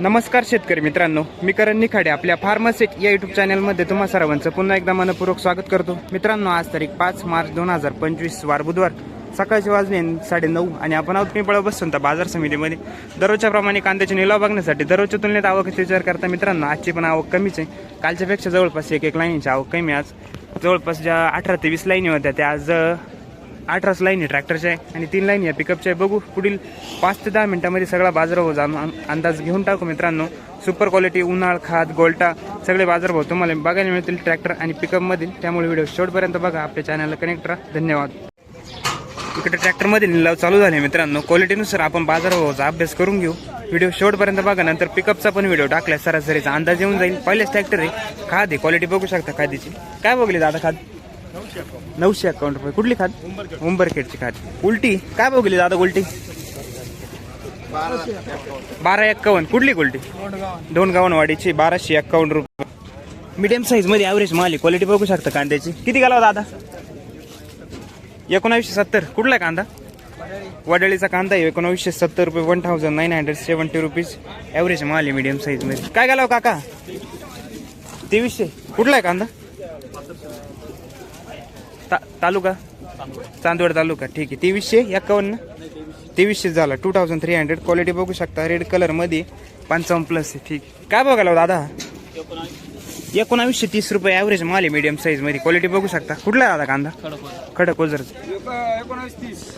नमस्कार शेतकरी मित्रांनो मी करण निखाडे आपल्या फार्मसेट या युट्यूब चॅनलमध्ये तुम्हा सर्वांचं पुन्हा एकदा मनपूर्वक स्वागत करतो. मित्रांनो आज तारीख पाच मार्च दोन हजार पंचवीस वार बुधवार सकाळचे वाजले साडे नऊ आणि आपण आहोत पिंपळा बसून तर बाजार समितीमध्ये. दररोजच्या प्रमाणे कांद्याचे निलाव बघण्यासाठी दररोजच्या तुलनेत आवक विचार करता मित्रांनो आजची पण आवक कमीच आहे. कालच्यापेक्षा जवळपास एक एक लाईनीची आवक कमी आज जवळपास ज्या अठरा ते वीस लाईनी होत्या त्या आज अठराच लाईन आहे ट्रॅक्टरच्या आहे आणि तीन लाईन या पिकअपच्या आहे बघू पुढील पाच ते दहा मिनिटामध्ये सगळा बाजारभाव जाणून अंदाज घेऊन टाकू मित्रांनो. सुपर क्वालिटी उन्हाळ खाद गोल्टा सगळे बाजारभाव तुम्हाला बघायला मिळतील ट्रॅक्टर आणि पिकअपमधील त्यामुळे व्हिडिओ शेवटपर्यंत बघा. आपल्या चॅनलला कनेक्ट राहा. धन्यवाद. इकडे ट्रॅक्टरमध्ये निलाव चालू झाले मित्रांनो. क्वालिटीनुसार आपण बाजारभावाचा अभ्यास करून घेऊ. व्हिडिओ शेवटपर्यंत बघा. नंतर पिकअपचा पण व्हिडिओ टाकलाय सरासरीचा अंदाज येऊन जाईल. पहिलेच ट्रॅक्टर आहे. खाद आहे. क्वालिटी बघू शकता खादीची. काय बघली दादा खाद? नऊशे अकाउंट रुपये. कुठली खात? उंबरखेडची खात. उलटी? काय बघली दादा उलटी? बारा एक्कावन्न कुठली उलटी? दोन गावनवाडीची बाराशे एक्कावन्न रुपये. मीडियम साईजमध्ये ॲव्हरेज माल क्वालिटी बघू शकता कांद्याची. किती गेला हो दादा? एकोणावीसशे सत्तर. कुठला आहे कांदा? वडाळीचा कांदा आहे. एकोणावीसशे सत्तर रुपये. One thousand nine hundred seventy rupees average माल आहे मीडियम साईजमध्ये. काय घालावं हो काका? तेवीसशे. कुठला आहे कांदा? तालुका? चांदवड तालुका. ठीक आहे. तेवीसशे एकावन्न? तेवीसशे झाला. Two thousand three hundred quality बघू शकता. रेड कलरमध्ये पंचावन्न प्लस आहे. ठीक आहे. काय बघायला हो दादा? एकोणावीसशे तीस रुपये ॲव्हरेज माल आहे मीडियम साईजमध्ये क्वालिटी बघू शकता. कुठला आहे दादा कांदा? खडक ओझर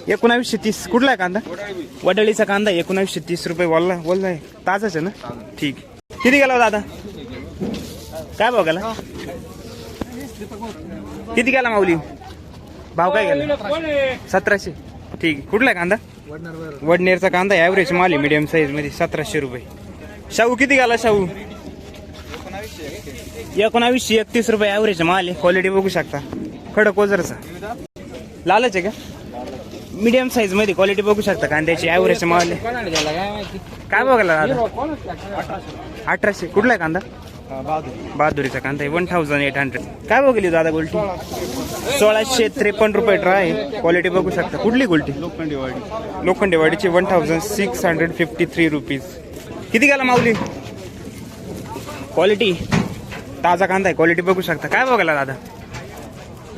एकोणावीसशे तीस. कुठला आहे कांदा? वडळीचा कांदा एकोणावीसशे तीस रुपये. वल्ला वल्ला आहे. ताजाच आहे ना? ठीक किती गेला हो दादा? काय बघायला? किती गेला माऊली? भाव काय गेला? सतराशे. ठीक आहे. कुठला आहे कांदा? वडनेरचा कांदा ॲव्हरेज माल आहे मीडियम साईजमध्ये. सतराशे रुपये. शाहू किती घाला शाहू? एकोणावीसशे एकतीस रुपये ॲव्हरेज माल आहे. क्वालिटी बघू शकता. खडक ओझरचा लालच आहे का? मीडियम साईजमध्ये क्वालिटी बघू शकता. कांद्याची ॲव्हरेज माल आहे. काय बघायला अठराशे. कुठला आहे कांदा? बहादुरीचा कांदा आहे. वन थाउजंड एट हंड्रेड काय बघली दादा गोल्टी? सोळाशे त्रेपन्न रुपये ट्राय क्वालिटी बघू शकता. कुठली गोल्टी? लोखंडेवाडीची one thousand six hundred fifty three rupees किती गेला माऊली? क्वालिटी ताजा कांदा आहे. क्वालिटी बघू शकता. काय बघायला दादा?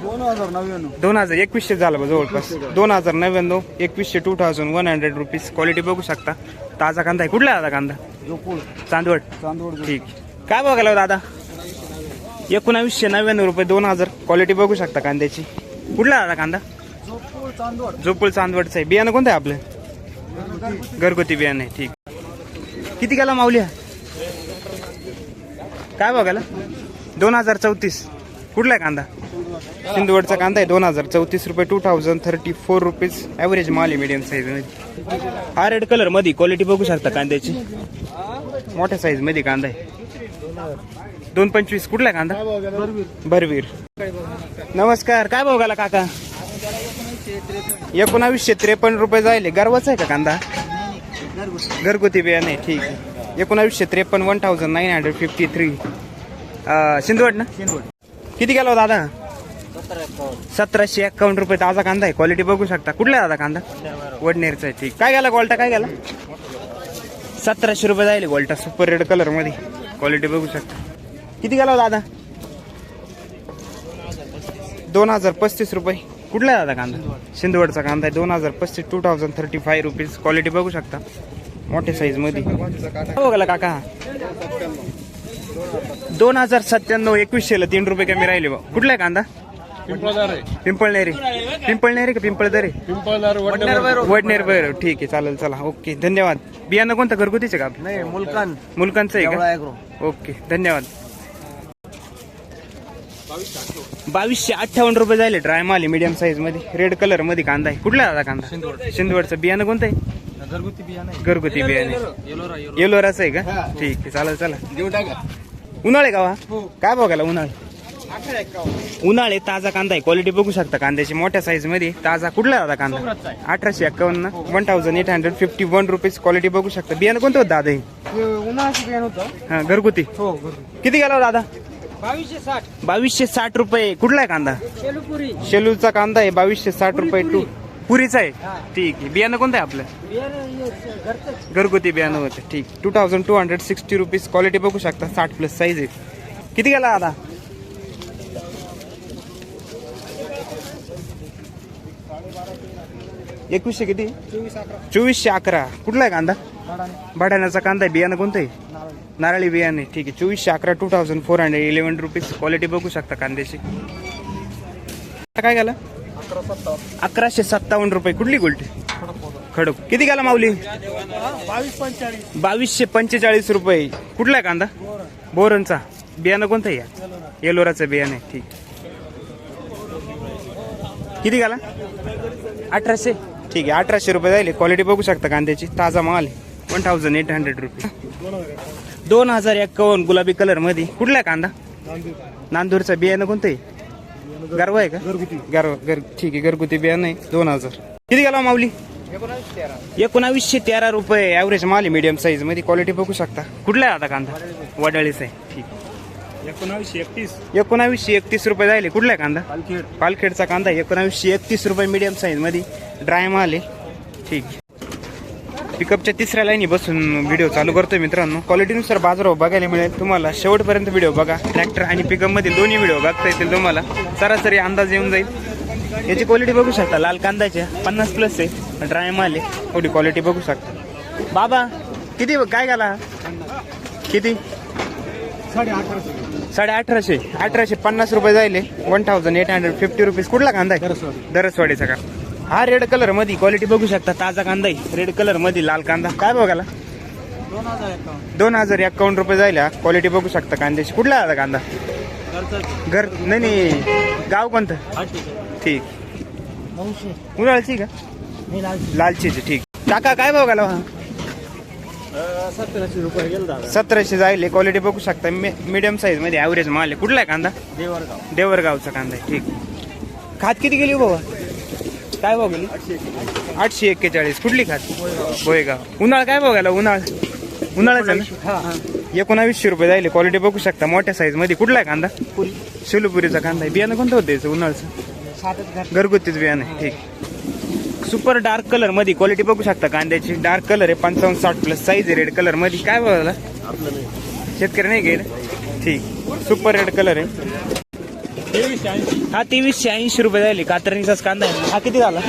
दोन हजार नव्याण्णव. दोन हजार. एकवीसशे झालं बा जवळपास. दोन हजार नव्याण्णव एकवीसशे two thousand one hundred rupees quality बघू शकता. ताजा कांदा आहे. कुठला दादा कांदा? चांदवड. चांदवड ठीक. काय बघायला हो दादा? एकोणावीसशे नव्याण्णव रुपये दोन हजार. क्वालिटी बघू शकता कांद्याची. कुठला दादा कांदा? झोपूळ चांदवडचं आहे. बियाणं कोणतं आहे आपलं? घरगुती बियाणं आहे. ठीक. किती गेला माऊली? काय बघायला? दोन हजार चौतीस. कुठला आहे कांदा? सिंधुवडचा कांदा आहे. दोन हजार चौतीस रुपये two thousand thirty four rupees average माल आहे मीडियम साईजमध्ये हा रेड कलरमध्ये क्वालिटी बघू शकता कांद्याची. मोठ्या साईजमध्ये कांदा आहे. दोन पंचवीस. कुठला कांदा? भरवीर. नमस्कार. काय भाव गेला काका? एकोणावीसशे त्रेपन्न रुपये जायले. गर्वच आहे का कांदा? घरगुती बियाणे. ठीक आहे. एकोणावीसशे त्रेपन्न one thousand nine hundred fifty three सिंधुवड ना? किती गेला हो दादा? सतराशे एक्कावन्न रुपये ताजा कांदा आहे. क्वालिटी बघू शकता. कुठला दादा कांदा? वडनेरचा आहे. ठीक. काय गेला गोल्टा? काय गेला? सतराशे रुपये जायले गोल्टा. सुपर रेड कलरमध्ये. क्वालिटी बघू शकता. किती गेला दादा? दोन हजार पस्तीस रुपये. कुठला आहे दादा कांदा? सिंधवडचा कांदा आहे. दोन हजार पस्तीस two thousand thirty five rupees quality बघू शकता. मोठ्या साईजमध्ये. हो गेला काका? दोन हजार सत्त्याण्णव एकवीसशेला तीन रुपये कमी राहिले बा. कुठला आहे कांदा? पिंपळदार पिंपळनेरी. पिंपळनेरी का पिंपळदरे? पिंपळदार वडनेर बरं. ठीक आहे चालेल चला. ओके धन्यवाद. बियाणं कोणतं घरगुतीचं का? आपलं? नाही मुलकान. मुलकांचं आहे का? ओके धन्यवाद. बावीसशे अठ्ठावन्न रुपये जायले ड्राय माल मीडियम साईजमध्ये. रेड कलरमध्ये कांदा आहे. कुठला दादा कांदा? सिंधवडचं बियाणं कोणतं आहे? घरगुती बियाणं घरगुती बियाणे येलोरा येलोराचं आहे का? ठीक आहे चालेल चला. देऊ टाका उन्हाळे का वा? काय बघायला उन्हाळे? उन्हाळे ताजा कांदा आहे. क्वालिटी बघू शकता कांद्याची. मोठ्या साईजमध्ये ताजा कुठला दादा कांदा? अठराशे एक्कावन्न. One thousand eight hundred fifty one rupees quality बघू शकता. बियाणं कोणतं होतं दादा हे? उन्हाळ्याचं बियाणं होतं. हा घरगुती? हो किती गेला हो दादा? बावीसशे साठ. बावीसशे साठ रुपये. कुठला आहे कांदा? शेलुपुरी. शेलूचा कांदा आहे. बावीसशे साठ रुपये टू पुरीचा आहे. ठीक आहे. बियाणं कोणतं आहे आपलं? घरगुती बियाणं होतं. ठीक. Two thousand two hundred sixty rupees quality बघू शकता. साठ प्लस साईज आहे. किती गेला आता एकवीसशे किती? चोवीसशे अकरा. कुठला आहे कांदा? काढाने बटाण्याचा कांदा आहे. बियाणं कोणतं आहे? नारळ. बियाणे. ठीक आहे. चोवीसशे अकरा two thousand four hundred eleven rupees quality बघू शकता कांद्याची. आता काय गेला अकराशे सत्तावन्न रुपये. कुठली गोल्टी. खडक. किती गेला माऊली? बावीसशे पंचेचाळीस रुपये. कुठला आहे कांदा? बोरनचा. बियाणं कोणतं आहे या? येलोराचं बियाणं आहे. ठीक. किती गेला अठराशे. ठीक आहे अठराशे रुपये जाईल. क्वालिटी बघू शकता कांद्याची. ताजा माल वन थाउजंड एट हंड्रेड रुपये दोन हजार एक्कावन्न गुलाबी कलरमध्ये. कुठला आहे कांदा? नांदूरचं बियाणं कोणतं आहे? गर्व आहे का? गर्व घर ठीक आहे घरगुती बियाणं आहे. दोन हजार. किती गेला माऊली? एकोणावीसशे तेरा रुपये. ॲव्हरेज माल आहे मीडियम साईजमध्ये. क्वालिटी बघू शकता. कुठला आहे आता कांदा? वडाळीच आहे. ठीक एकोणावीसशे एकतीस. एकोणावीसशे एकतीस रुपये जायले कुठला आहे कांदा? पालखेड. पालखेडचा कांदा एकोणावीसशे एकतीस रुपये मीडियम साईजमध्ये. ड्राय माल आहे. ठीक. पिकअपच्या तिसऱ्या लाईनी बसून व्हिडिओ चालू करतोय मित्रांनो. क्वालिटीनुसार बाजारावर बघायला मिळेल. तुम्हाला शेवटपर्यंत व्हिडिओ बघा. ट्रॅक्टर आणि पिकअप मधील दोन्ही व्हिडिओ बघता येतील तुम्हाला. सरासरी अंदाज येऊन जाईल. याची क्वालिटी बघू शकता. लाल कांद्याच्या पन्नास प्लस आहे. ड्राय माल आहे. एवढी क्वालिटी बघू शकता. बाबा किती काय घाला? किती? साडे अठराशे अठराशे पन्नास रुपये जायले. One thousand eight hundred fifty rupees कुठला कांदा आहे? दरसवाडी. दरसवाडीचा का? हा रेड कलरमध्ये क्वालिटी बघू शकता ताजा कांदा आहे. रेड कलरमध्ये लाल कांदा. काय बघायला दोन हजार एकावन्न रुपये जायला. क्वालिटी बघू शकता कांद्याची. कुठला आला कांदा? घर नाही नाही. गाव कोणतं? ठीक. उन्हाळ्याची का? लालची लालचीची ठीक. काका काय बघायला हा? सत्तरशे रुपये गेलं सतराशे जायले. क्वालिटी बघू शकता. मीडियम साईजमध्ये ॲव्हरेज माल आहे. कुठला आहे कांदा? देवरगाव. देवरगावचा कांदा आहे. ठीक. खात किती गेली हो बाबा? काय भाव गेली आठशे एक्केचाळीस. कुठली खात? बोयगाव. उन्हाळ काय बघायला? उन्हाळ. उन्हाळ्याचा ना? हा. हा एकोणावीसशे रुपये जायले. क्वालिटी बघू शकता. मोठ्या साईजमध्ये. कुठला आहे कांदा? पुरी शिलुपुरीचा कांदा आहे. बियाणं कोणतं होतं उन्हाळचं घरगुतीच बियाणं आहे. ठीक. सुपर डार्क कलरमध्ये क्वालिटी बघू शकता कांद्याची. डार्क कलर आहे पंचावन्न साठ प्लस साईज आहे रेड कलरमध्ये. काय बघायला? शेतकरी नाही घेईल ठीक. सुपर रेड कलर आहे. हा तेवीसशे ऐंशी रुपये झाले कातरणीचाच कांदा आहे. हा किती झाला?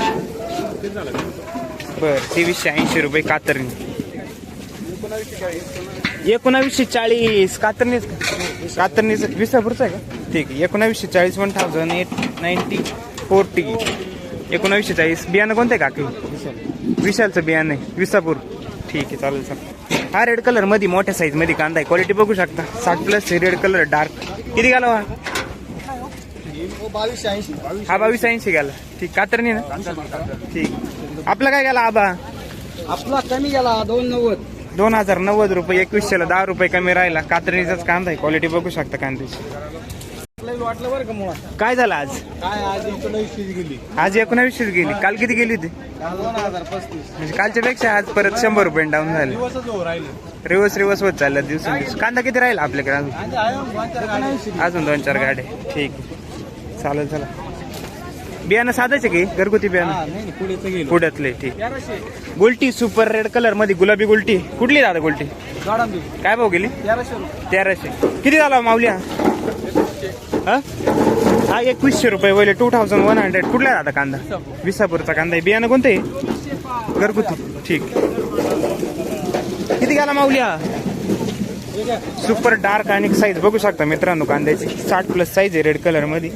बर तेवीसशे ऐंशी रुपये कातरणी. एकोणावीसशे चाळीस कातरणीच कातरणीच विसापूरचा आहे का? ठीक आहे एकोणावीसशे चाळीस one thousand eight ninety forty एकोणावीसशे चाळीस. बियाणं कोणतं आहे काकी? विशालचं बियाणं आहे विसापूर. ठीक आहे चालेल सर हा रेड कलरमध्ये मोठ्या साईजमध्ये कांदा आहे. क्वालिटी बघू शकता. साठ प्लस रेड कलर डार्क किती घालावा बावीसशे ऐंशी. हा बावीस ऐंशी गेला. ठीक कातरणी ना? ठीक. आपला काय गेला आबा? आपला कमी गेला दोन नव्वद. दोन हजार नव्वद रुपये एकवीसशेला दहा रुपये कमी राहिला. कातरणीचाच कांदा आहे क्वालिटी बघू शकता कांद्याची. आपल्याला वाटलं बरं का मुळात? काय झालं आज? काय आज एकोणावीसशे गेली. आज एकोणावीसशेच गेली. काल किती गेली होती? काल दोन हजार पस्तीस. म्हणजे कालच्या पेक्षा आज परत शंभर रुपये डाऊन झाले. दिवसच हो राहिले. रिवर्स रिवर्स होत चालला दिवसेंदिवस. कांदा किती राहिला आपल्याकडे अजून? एकोणावीसशे अजून दोन चार गाड्या. ठीक. आहे. चालेल चला. बियाणं साधायचे की? घरगुती बियाणं? पुढ्यातले ठीक. गुलटी सुपर रेड कलरमध्ये गुलाबी गुलटी. कुठली दादा गुलटी? काय भाव गेली? तेराशे किती झाला माऊल्या हा? हा एकवीसशे रुपये वहिले टू थाउजंड वन हंड्रेड कुठला दादा कांदा? विसापूरचा. कांदा आहे. बियाणं कोणतं? आहे घरगुती. ठीक. किती गेला माऊल्या सुपर डार्क आणि साईज बघू शकता मित्रांनो कांद्याची. साठ प्लस साईज आहे रेड कलरमध्ये.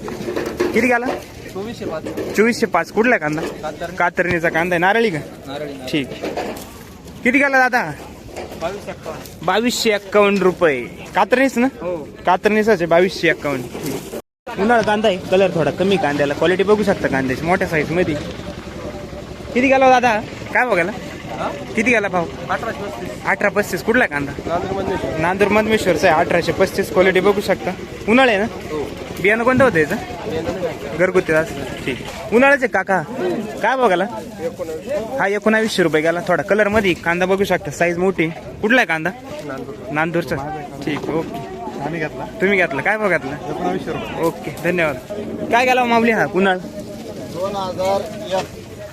किती गेला? चोवीसशे पाच. चोवीसशे पाच कुठला कांदा? कातर कातरणीचा कांदा आहे. नारळी का? नारळी ठीक. किती गेला दादा? बावीसशे एक्कावन्न. रुपये. कातरणीच ना? हो. कातरणीचाच आहे बावीसशे एक्कावन्न. उन्हाळा कांदा आहे. कलर थोडा कमी कांद्याला. क्वालिटी बघू शकता कांद्याची मोठ्या साईजमध्ये. किती गेला हो दादा? काय बघायला? किती गेला भाऊ अठरा पस्तीस. कुठला कांदा? नांदूर मधमेश्वरचा आहे. अठराशे पस्तीस. क्वालिटी बघू शकता. उन्हाळे आहे ना? हो. बियाणं कोणतं होतं याचं? घरगुती असं ठीक. उन्हाळ्याचे काका. काय बघायला हा एकोणावीसशे रुपये गेला थोडा. कलरमध्ये कांदा बघू शकता. साईज मोठी. कुठला आहे कांदा? नांदूर नांदूरचा. ठीक ओके. आम्ही घेतला. तुम्ही घेतला. काय बघ घेतला? एकोणावीसशे रुपये. ओके धन्यवाद. काय गेला माऊली हा? कुणाल दोन हजार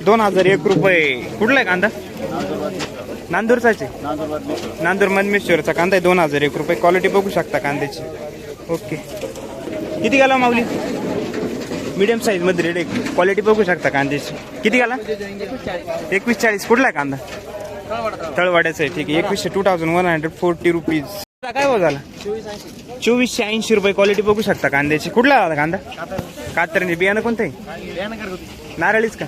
दोन हजार एक रुपये. कुठला आहे कांदा? नांदूरचाच. आहे नांदूर मधमेश्वरचा कांदा आहे. दोन हजार एक रुपये. क्वालिटी बघू शकता कांद्याची. ओके. किती घाला माऊली? मीडियम साईजमध्ये रेड एक. क्वालिटी बघू शकता कांद्याची किती घाला? एकवीस चाळीस. कुठला आहे कांदा? तळवाड्याचा आहे. ठीक आहे. एकवीसशे two thousand one hundred forty rupees काय हो झाला? चोवीसशे ऐंशी रुपये. क्वालिटी बघू शकता कांद्याची कुठला आला कांदा? कातरणी बियाणं कोणतं आहे? नारळीच का?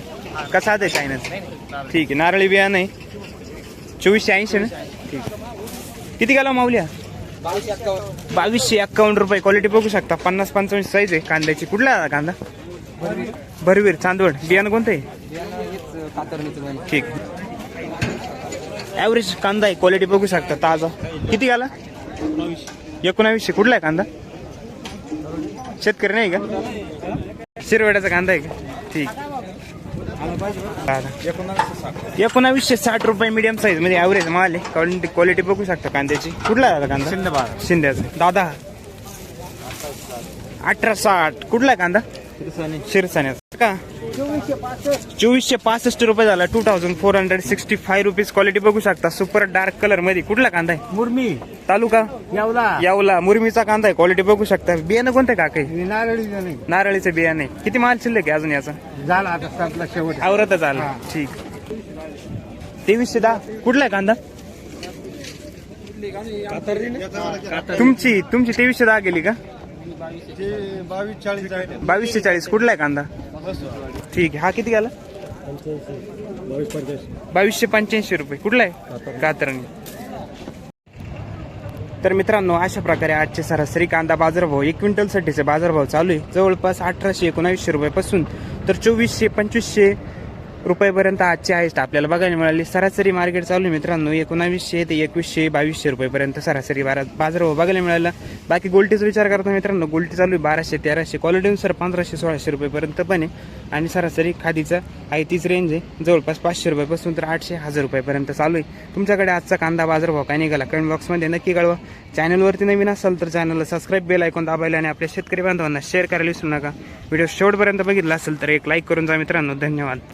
कसा आहे चायनाचं ठीक आहे. नारळी बियाणं आहे. चोवीसशे ऐंशी ना? ठीक किती गेला हा? बावीसशे एक्कावन्न रुपये क्वालिटी बघू शकता. पन्नास पंचावन्न साईज आहे. कांद्याची. कुठला आला कांदा? भरवीर. चांदवड. बियाणं कोणतं आहे? ठीक. ॲव्हरेज कांदा आहे. क्वालिटी बघू शकता. ताजा. किती आला एकोणावीसशे. कुठला आहे कांदा? शेतकरी नाही का? शिरवड्याचा कांदा आहे का? ठीक. एकोणावीसशे साठ रुपये मीडियम साईजमध्ये ॲव्हरेज माल आहे. क्वालिटी क्वालिटी बघू शकता कांद्याची. कुठला आहे दादा कांदा? शिंदेबाग शिंद्याचा दादा. अठरा साठ. कुठला आहे कांदा शिरसाण्याचा का? चोवीसशे पासष्ट रुपये झाला. Two thousand four hundred sixty five rupees quality बघू शकता. सुपर डार्क कलरमध्ये. कुठला कांदा आहे? मुरमी. तालुका? यावला. यावला. मुरमीचा कांदा आहे. क्वालिटी बघू शकता. बियाणं कोणतं का काही नारळी नाही. नारळीचं बियाणं आहे. किती माल शिल्लक आहे अजून याचा? झाला आता संपला शेवट. आवरतच आलं. ठीक. तेवीसशे दहा. कुठला आहे कांदा तुमची तुमची तेवीसशे दहा गेली का? बावीस चाळीस बावीसशे चाळीस. कुठला आहे कांदा? ठीक आहे. हा किती गेला? बावीसशे पंच्याऐंशी रुपये. कुठला आहे? कातरणी. तर मित्रांनो अशा प्रकारे आजचे सरासरी कांदा बाजारभाव एक क्विंटलसाठीचे बाजारभाव चालू आहे. जवळपास अठराशे एकोणावीसशे रुपयापासून तर चोवीसशे पंचवीसशे रुपयेपर्यंत आजचे आहेत आपल्याला बघायला मिळाली. सरासरी मार्केट चालू आहे मित्रांनो. एकोणावीसशे ते एकवीसशे बावीसशे रुपयेपर्यंत सरासरी बारा बाजारभाव बघायला मिळाला. बाकी गोल्टीचा विचार करता मित्रांनो गोल्टी चालू आहे बाराशे तेराशे. क्वालिटीनुसार पंधराशे सोळाशे रुपयेपर्यंत पण आहे. आणि सरासरी खादीचा आहे तीच रेंज आहे. जवळपास पाचशे रुपयापासून तर आठशे हजार रुपयापर्यंत चालू आहे. तुमच्याकडे आजचा कांदा बाजारभाव काय निघाला? कमेंट बॉक्समध्ये नक्की कळवा. चॅनलवरती नवीन असाल तर चॅनलला सबस्क्राईब बेल ऐकून दाबायला आणि आपल्या शेतकरी बांधवांना शेअर करायला विसरू नका. व्हिडिओ शेवटपर्यंत बघितला असेल तर एक लाईक करून जा मित्रांनो. धन्यवाद.